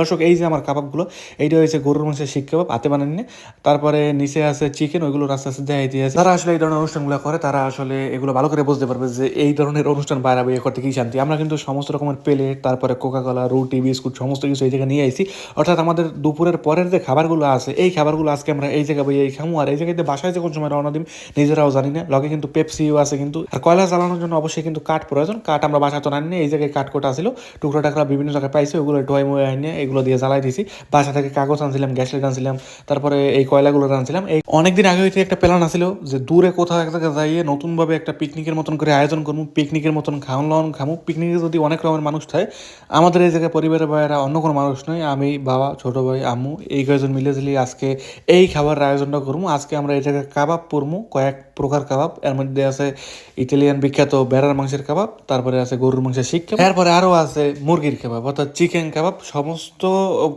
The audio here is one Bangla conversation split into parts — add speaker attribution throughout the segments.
Speaker 1: দর্শক, এই যে আমার কাবাবগুলো, এইটা হয়েছে গরুর মাংসের শিক কাবাব, হাতে বানানি তারপরে নিচে আছে চিকেন ওইগুলো রাস্তা আস্তে দেখাই দিয়েছে তারা আসলে এই ধরনের অনুষ্ঠানগুলো করে, তারা আসলে এগুলো ভালো করে বুঝতে পারবে যে এই ধরনের অনুষ্ঠান বাইরে বাইরে করতে কি শান্তি। আমরা কিন্তু সমস্ত রকমের প্লেট তারপরে কোকা কোলা রুটি, বিস্কুট, সমস্ত কিছু এই জায়গায় নিয়ে আইছি অর্থাৎ আমাদের দুপুরের পরের যে খাবারগুলো আছে, এই খাবারগুলো আজকে আমরা এই জায়গায় বইয়ে খামু। আর এই জায়গাতে বাসায় যে কোন সময় রওনা দিম, নিজেরাও জানি না। লগে কিন্তু পেপসিও আছে কিন্তু। আর কয়লা জ্বালানোর জন্য অবশ্যই কিন্তু কাঠ প্রয়োজন। কাঠ আমরা বাসা তো আনি এই জায়গায় কাঠ কোটা ছিল। টুকরো টাকরা বিভিন্ন জায়গায় পাইছি, ওগুলো টোয়াই মুয়ে আনিয়ে এগুলো দিয়ে জ্বালাই দিয়েছি বাসা থেকে কাগজ আনছিলাম গ্যাস লাইট আনছিলাম, তারপরে এই কয়লাগুলো আনছিলাম। এই অনেকদিন আগে হইতে একটা প্ল্যান আছিল যে দূরে কোথাও এক জায়গায় যাইয়ে নতুনভাবে একটা পিকনিকের মতন করে আয়োজন করব পিকনিকের মতন খাওয়ান লাওয়ান খামু। পিকনিকে যদি অনেক রকমের মানুষ থাকে, আমাদের এই জায়গায় পরিবারের বাইরে অন্য কোনো মানুষ নয়, আমি, বাবা, ছোট ভাই, আম্মু, এই কয়েকজন মিলে ঝিলি আজকে এই খাবারের আয়োজনটা করব আজকে আমরা এই জায়গায় কাবাব পরমু কয়েক প্রকার কাবাব। এর মধ্যে আছে ইটালিয়ান বিখ্যাত বেড়ার মাংসের কাবাব, তারপরে আছে গরুর মাংসের শিক কাবাব। এরপরে আরও আছে মুরগির কাবাব, অর্থাৎ চিকেন কাবাব। সমস্ত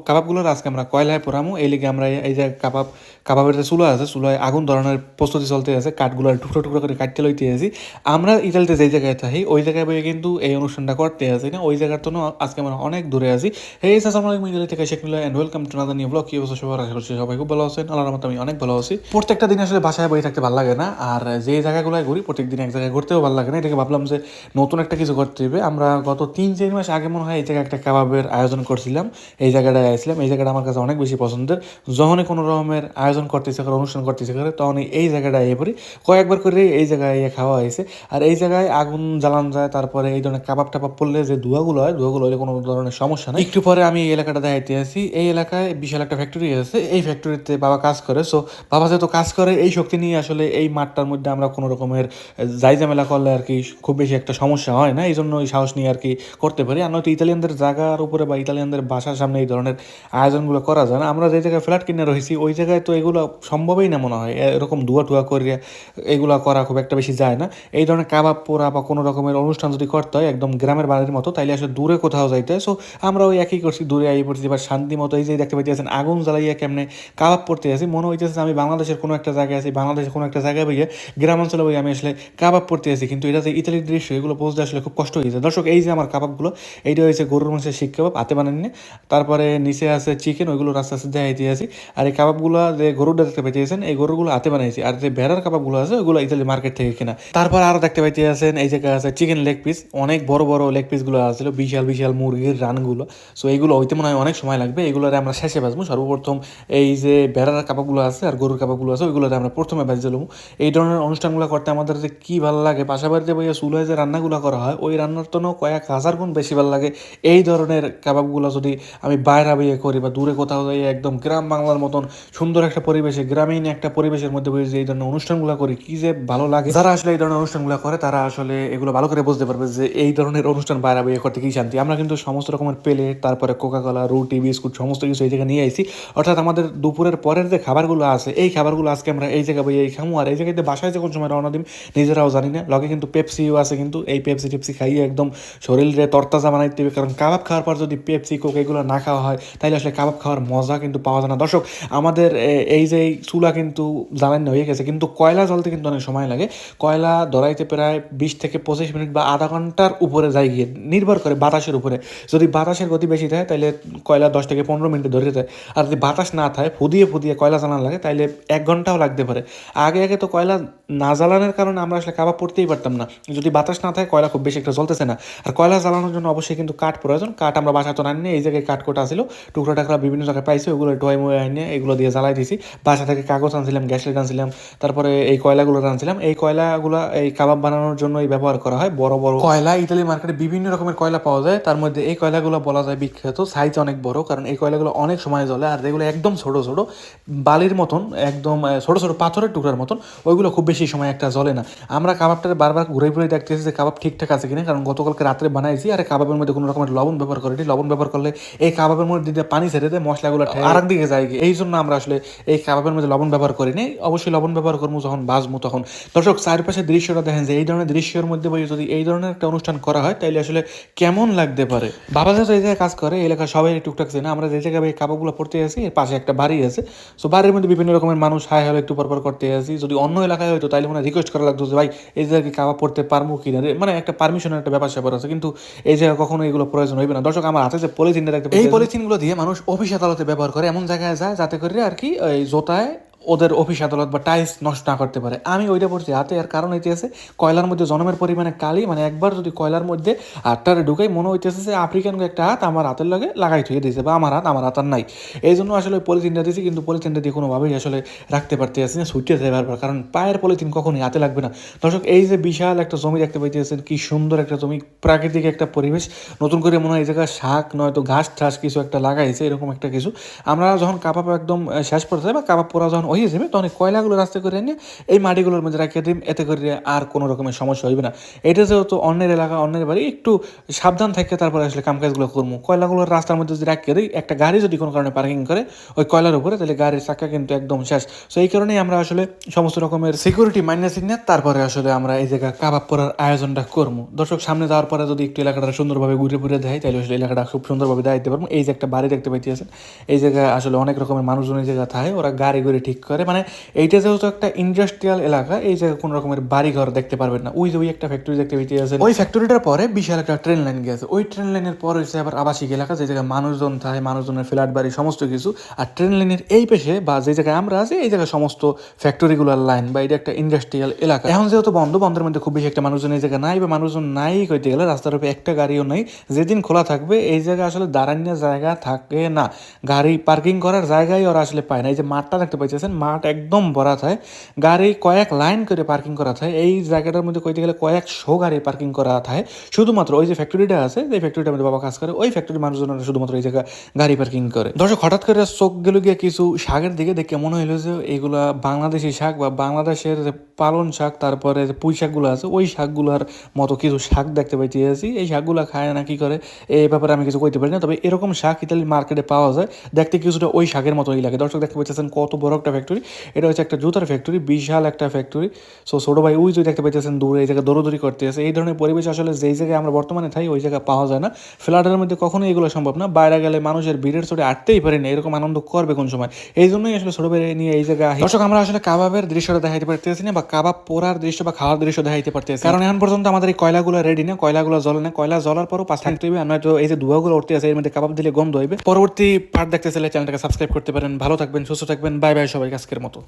Speaker 1: কাবাবগুলোর আজকে আমরা কয়লায় পোড়ামু। এই লিগে আমরা এই যে কাবাব, কাবাবের যে চুলা আছে, চুলায় আগুন ধরানোর প্রস্তুতি চলতে আছে কাঠগুলো টুকরো টুকরো করে কাটতে লইতে আছি। আমরা ইতালিতে যেই জায়গায় থাকি, ওই জায়গায় বইয়ে কিন্তু এই অনুষ্ঠানটা করতে আছি না। ওই জায়গার না আজকে আমরা অনেক দূরে আছি। এই আসসালামু আলাইকুম, ইতালি থেকে Sheikh Mila and welcome to another new blog কি অবস্থা সবার? আশা করছি সবাই খুব ভালো আছেন। আল্লাহর রহমতে আমি অনেক ভালো আছি। প্রত্যেকটা দিন আসলে বাসায় বই থাকতে ভালো লাগে না। আর যে জায়গাগুলোয় ঘুরি প্রত্যেক দিন এক জায়গায় ঘুরতেও ভালো লাগে না। এটাকে ভাবলাম যে নতুন একটা কিছু করতে হবে আমরা গত তিন, চার মাস আগে মনে হয় এই জায়গায় একটা কাবাবের আয়োজন করছিলাম। এই জায়গাটায় আসছিলাম এই জায়গাটা আমার কাছে অনেক বেশি পছন্দের। যখনই কোনো রকমের আয়োজন করতেছে করে, অনুষ্ঠান করতেছে করে, তখনই এই জায়গাটায় এ পড়ি। কয়েকবার করে এই জায়গায় ইয়ে খাওয়া হয়েছে। আর এই জায়গায় আগুন জ্বালানো যায়, তারপরে এই ধরনের কাবাব টাবাব পড়লে যে ধোঁয়াগুলো হয়, ধোঁয়াগুলো হলে কোনো ধরনের সমস্যা নেই। একটু পরে আমি এই এলাকাটা দেখাইতে আসি। এই এলাকায় বিশাল একটা ফ্যাক্টরি আছে। এই ফ্যাক্টরিতে বাবা কাজ করে। সো বাবা যেহেতু কাজ করে, এই শক্তি নিয়ে আসলে এই মাঠটার মধ্যে আমরা কোনো রকমের যাই ঝামেলা করলে আর কি খুব বেশি একটা সমস্যা হয় না? এই জন্য এই সাহস নিয়ে আর কি করতে পারি। আর নয়তো ইতালিয়ানদের জায়গার উপরে বা ইতালিয়ানদের বাসার সামনে এই ধরনের আয়োজনগুলো করা যায় না। আমরা যে জায়গায় ফ্ল্যাট কিনে রয়েছি, ওই জায়গায় তো এগুলো সম্ভবই না মনে হয়। এরকম ধোয়া টুয়া করে এগুলো করা খুব একটা বেশি যায় না। এই ধরনের কাবাব পোড়া বা কোনো রকমের অনুষ্ঠান যদি করতে হয়, একদম গ্রামের বাড়ির মতো, তাইলে আসলে দূরে কোথাও যাইতে হয়। সো আমরা ওই একই করছি, দূরে আই পড়ছি বা শান্তি মতো, এই যে দেখতে পাইতেছেন, আগুন জ্বালাইয়া কেমনে কাবাব পড়তে আছি। মনে হইতেছে আমি বাংলাদেশের কোনো একটা জায়গায় আছি, বাংলাদেশের কোনো একটা জায়গায় বইয়ে গ্রাম অঞ্চলে বই আমি আসলে কাবাব পড়তে আছি কিন্তু এটা যে ইতালির দৃশ্য, এগুলো বুঝতে আসলে খুব কষ্ট হয়ে দর্শক, এই যে আমার কাবাবগুলো, এইটা হয়েছে গরুর মাংসের শিক কাবাব, হাতে বানানি তারপরে নিচে আছে চিকেন ওইগুলো রাস্তা আস্তে দেখাই দিয়েছি আর এই কাবাবগুলো যে গরুটা দেখতে পাইতেছেন, এই গরুগুলো হাতে বানাইছি। আর যে ভেড়ার কাবাবগুলো আছে ওগুলো ইতালি মার্কেট থেকে কেনা। তারপর আরও দেখতে পাইতে আছেন এই জায়গায় আছে চিকেন লেগ পিস অনেক বড় বড় লেগ পিসগুলো আছিল বিশাল বিশাল মুরগির রানগুলো। সো এইগুলো হইতে মনে হয় অনেক সময় লাগবে। এগুলোরে আমরা শেষে বাজবো সর্বপ্রথম এই যে ভেড়ার কাবাবগুলো আছে আর গরুর কাবাবগুলো আছে ওইগুলোতে আমরা প্রথমে বাজি দিলাম এই ধরনের অনুষ্ঠানগুলো করতে আমাদের যে কী ভালো লাগে? পাশাপাশি বইয়া চুলায় যে রান্নাগুলো করা হয়, ওই রান্নার তো কয়েক হাজার গুণ বেশি ভালো লাগে। এই ধরনের কাবাবগুলো যদি আমি বাইরে বইয়ে করি বা দূরে কোথাও যাই, একদম গ্রাম বাংলার মতন সুন্দর একটা পরিবেশে, গ্রামীণ একটা পরিবেশের মধ্যে বসে এই ধরনের অনুষ্ঠানগুলো করি, কি যে ভালো লাগে। যারা আসলে এই ধরনের অনুষ্ঠানগুলো করে, তারা আসলে এগুলো ভালো করে বুঝতে পারবে যে এই ধরনের অনুষ্ঠান বাইরে বইয়ে করতে কি শান্তি। আমরা কিন্তু সমস্ত রকমের প্লেট, তারপরে কোকা কোলা রুটি, বিস্কুট, সমস্ত কিছু এই জায়গায় নিয়ে আইছি। অর্থাৎ আমাদের দুপুরের পরের যে খাবারগুলো আছে, এই খাবারগুলো আজকে আমরা এই জায়গায় বইয়ে খামু আর এই জায়গাতে বাসায় যে কোন সময় রওনা দিম, নিজেরাও জানি না। লগে কিন্তু পেপসিও আছে কিন্তু, এই পেপসি টেপসি খাইয়ে একদম শরীরে তরতাজা বানাইতে হবে। কারণ কাবাব খাওয়ার পর যদি পেপসি কোক এগুলো না খাওয়া হয় তাহলে আসলে কাবাব খাওয়ার মজা কিন্তু পাওয়া যায় না। দর্শক, আমাদের এই যে চুলা কিন্তু জানেন না হয়ে গেছে, কিন্তু কয়লা জ্বলতে কিন্তু অনেক সময় লাগে। কয়লা ধরাইতে প্রায় বিশ থেকে পঁচিশ মিনিট বা আধা ঘণ্টার উপরে যাই গিয়ে, নির্ভর করে বাতাসের উপরে। যদি বাতাসের গতি বেশি থাকে তাহলে কয়লা দশ থেকে পনেরো মিনিটে ধরে যায়। আর যদি বাতাস না থাকে, ফুদিয়ে ফুদিয়ে কয়লা জ্বালানো লাগে তাহলে এক ঘন্টাও লাগতে পারে। আগে আগে তো কয়লা না জ্বালানোর কারণে আমরা আসলে কাবাব পড়তেই পারতাম না। যদি বাতাস না থাকে, কয়লা খুব বেশি একটা জ্বলতেছে না। আর কয়লা জ্বালানোর জন্য অবশ্যই কিন্তু কাঠ প্রয়োজন। কাঠ আমরা বাসা তো আনি এই জায়গায় কাঠ কোটা ছিল। টুকরো টাকরা বিভিন্ন জায়গায় পাইছি, ওগুলো টোয়াই মুয়ে আনিয়ে এগুলো দিয়ে জ্বালাই দিয়েছি বাসা থেকে কাগজ আনছিলাম, গ্যাস লাইট আনছিলাম, তারপরে এই কয়লাগুলো আনছিলাম। এই কয়লাগুলো, এই কাবাব বানানোর জন্য ব্যবহার করা হয়। বড় বড় কয়লা ইতালি মার্কেটে বিভিন্ন রকমের কয়লা পাওয়া যায়। তার মধ্যে এই কয়লাগুলো বলা যায় বিখ্যাত, সাইজ অনেক বড়, কারণ এই কয়লাগুলো অনেক সময় জ্বলে। আর যেগুলো একদম ছোট ছোট, বালির মতন, একদম ছোট ছোট পাথরের টুকরার মতন, ওইগুলো খুব বেশি সময় একটা জ্বলে না। আমরা কাবাবটা বারবার ঘুরে ঘুরে দেখতেছি যে কাবাব ঠিকঠাক আছে কিনা কারণ গতকালকে রাত্রে বানাইছি আর কাবাবের মধ্যে কোনো রকমের লবণ ব্যবহার করে লবণ ব্যবহার করলে এই কাবাবের মধ্যে দিয়ে পানি ছেড়ে দেয় মশলাগুলো আর। দিকে যায়। এই জন্য আমরা আসলে এই কাবাবের মধ্যে লবণ ব্যবহার করি করিনি। অবশ্যই লবণ ব্যবহার করব যখন বাজবো তখন। দর্শক চারপাশের দৃশ্যটা দেখেন যে এই ধরনের দৃশ্যের মধ্যে যদি এই ধরনের একটা অনুষ্ঠান করা হয় তাহলে আসলে কেমন লাগতে পারে? বাবা এই জায়গায় কাজ করে এলাকা সবাই টুকটাক চেনে। আমরা যে জায়গায় এই কাবাবগুলো পড়তে আসি এর পাশে একটা বাড়ি আছে। সো বাড়ির মধ্যে বিভিন্ন রকমের মানুষ হাই হলে একটু পরপর করতে আসি। যদি অন্য এলাকায় হয়তো তাইলে মনে রিকোয়েস্ট করা লাগতো যে ভাই এই জায়গায় কাবা পড়তে পারব কি না মানে একটা পারমিশনের একটা ব্যাপার স্যাপার আছে। কিন্তু এই জায়গায় কখনো এগুলো প্রয়োজন হইবে না। দর্শক আমার হাতে যে পলিথিনটা দেখতে এই পলিথিনগুলো দিয়ে মানুষ অফিস আদালতে ব্যবহার করে এমন জায়গায় যায় যাতে করে আর কি ওই জোতায় ওদের অফিস আদালত বা টাইলস নষ্ট না করতে পারে। আমি ওইটা পড়ছি। হাতে আর কারণ হইতেছে, কয়লার মধ্যে জনমের পরিমাণে কালি মানে একবার যদি কয়লার মধ্যে হাতটারে ঢুকাই, মনে হইতেছে যে আফ্রিকান একটা হাত আমার হাতের লগে লাগাই থুয়ে দিয়েছে, বা আমার হাত আমার হাত আর নাই। এই জন্য আসলে পলিথিনটা দিয়েছি কিন্তু পলিথিনটা দিয়ে কোনোভাবেই আসলে রাখতে পারতে আসি না ছুটিয়ে যায় বারবার, কারণ পায়ের পলিথিন কখনোই হাতে লাগবে না। দর্শক, এই যে বিশাল একটা জমি দেখতে পাইতেছেন, কি সুন্দর একটা জমি, প্রাকৃতিক একটা পরিবেশ। নতুন করে মনে হয় এই জায়গায় শাক, নয়তো ঘাস, ঠাস কিছু একটা লাগাইছে, এরকম একটা কিছু। আমরা যখন কাবাব একদম শেষ পর্যায়ে বা কাবাব পোড়া যখন হয়ে যাবে তখন কয়লাগুলো রাস্তা করে নিয়ে এই মাটিগুলোর মধ্যে রাখিয়ে দিন এতে করে আর কোনো রকমের সমস্যা হইবে না। এটা যেহেতু অন্যের এলাকা, অন্যের বাড়ি, একটু সাবধান থেকে তারপরে আসলে কাম কাজগুলো করব। কয়লাগুলোর রাস্তার মধ্যে যদি রাখিয়ে দিই, একটা গাড়ি যদি কোনো কারণে পার্কিং করে, ওই কয়লার উপরে, তাহলে গাড়ির চাকা কিন্তু একদম শেষ। তো এই কারণেই আমরা আসলে সমস্ত রকমের সিকিউরিটি মাইনাস নিয়ে তারপরে আসলে আমরা এই জায়গা কাবাব পড়ার আয়োজনটা করব। দর্শক, সামনে যাওয়ার পরে যদি একটু এলাকাটা সুন্দরভাবে ঘুরে ঘুরে দেয় তাহলে আসলে এলাকাটা খুব সুন্দরভাবে দেখাইতে পারব। এই যে একটা বাড়ি দেখতে পাইতেছেন, এই জায়গায় আসলে অনেক রকমের মানুষজন এই জায়গা থাকে, ওরা গাড়ি ঘুরে ঠিক করে। মানে এইটা যেহেতু একটা ইন্ডাস্ট্রিয়াল এলাকা, এই জায়গায় কোনো রকমের বাড়ি ঘর দেখতে পারবেন না। ওই যে ওই একটা ফ্যাক্টরি দেখতে পাইতেছেন ওই ফ্যাক্টরিটার পরে বিশাল একটা ট্রেন লাইন গেছে ওই ট্রেন লাইনের পর হচ্ছে আবার আবাসিক এলাকা, যে জায়গায় মানুষজন থাকে, মানুষজনের ফ্ল্যাট বাড়ি, সমস্ত কিছু। আর ট্রেন লাইনের এই পেশে বা যে জায়গায় আমরা আছি, এই জায়গায় সমস্ত ফ্যাক্টরিগুলোর লাইন বা এটা একটা ইন্ডাস্ট্রিয়াল এলাকা। এখন যেহেতু বন্ধ, বন্ধের মধ্যে খুব বেশি একটা মানুষজন এই জায়গায় নাই বা মানুষজন নাই কইতে গেলে রাস্তার উপরে একটা গাড়িও নেই। যেদিন খোলা থাকবে, এই জায়গায় আসলে দাঁড়ানোর জায়গা থাকে না। গাড়ি পার্কিং করার জায়গায় ওরা আসলে পায় না। এই যে মাঠটা দেখতে পাইতেছেন মাঠ একদম ভরা থাকে। গাড়ি কয়েক লাইন করে পার্কিং করা থাকে। এই জায়গাটার মধ্যে কইতে গেলে কয়েকশো গাড়ি পার্কিং করা থাকে। শুধুমাত্র ওই যে ফ্যাক্টরিটা আছে, যে ফ্যাক্টরিটার মধ্যে বাবা কাজ করে, ওই ফ্যাক্টরির মানুষজনরা শুধুমাত্র এই জায়গায় গাড়ি পার্কিং করে। দর্শক, হঠাৎ করে চোখ গেল গিয়ে কিছু শাকের দিকে দেখে মনে হইল যে এইগুলা বাংলাদেশি শাক বা বাংলাদেশের যে পালন শাক, তারপরে যে পুঁই শাকগুলো আছে, ওই শাকগুলোর মতো কিছু শাক দেখতে পাইতেছি এই শাকগুলো খায় না, কি করে? এই ব্যাপারে আমি কিছু কইতে পারি না। তবে এরকম শাক ইতালির মার্কেটে পাওয়া যায়। দেখতে কিছুটা ওই শাকের মতোই লাগে। দর্শক, দেখতে পাইতেছেন কত বড় একটা ফ্যাক্টরি এটা হচ্ছে একটা জুতার ফ্যাক্টরি বিশাল একটা ফ্যাক্টরি সো ছোট ভাই ওই যে দেখতে পাইতেছেন দূরে এই জায়গায় দৌড়দৌড়ি করতে আছে এই ধরনের পরিবেশ আসলে যেই জায়গায় আমরা বর্তমানে থাকি ওই জায়গায় পাওয়া যায় না। ফ্ল্যাটের মধ্যে কখনোই এগুলো সম্ভব না। বাইরে গেলে মানুষের ভিড়ের চোটে আটতেই পারে না। এরকম আনন্দ করবে কোন সময়? এই জন্যই আসলে ছোট ভাই নিয়ে এই জায়গায় আসি। দর্শক আমরা আসলে কাবাবের দৃশ্যটা দেখাইতে পারতেছি না বা কাবাব পোড়ার দৃশ্য বা খাওয়ার দৃশ্য দেখাইতে পারতেছি কারণ এখন পর্যন্ত আমাদের এই কয়লাগুলো রেডি না কয়লাগুলো জ্বলে না। কয়লা জ্বলার পরও পাঁচ থাকতে হবে। আর নয়তো এই যে ধোঁয়াগুলো উঠতে আছে এর মধ্যে কাবাব দিলে গন্ধ হইবে। পরবর্তী পার্ট দেখতে চাইলে চ্যানেলটাকে সাবস্ক্রাইব করতে পারেন। ভালো থাকবেন সুস্থ থাকবেন। বাই বাই সবাই আজকের মতো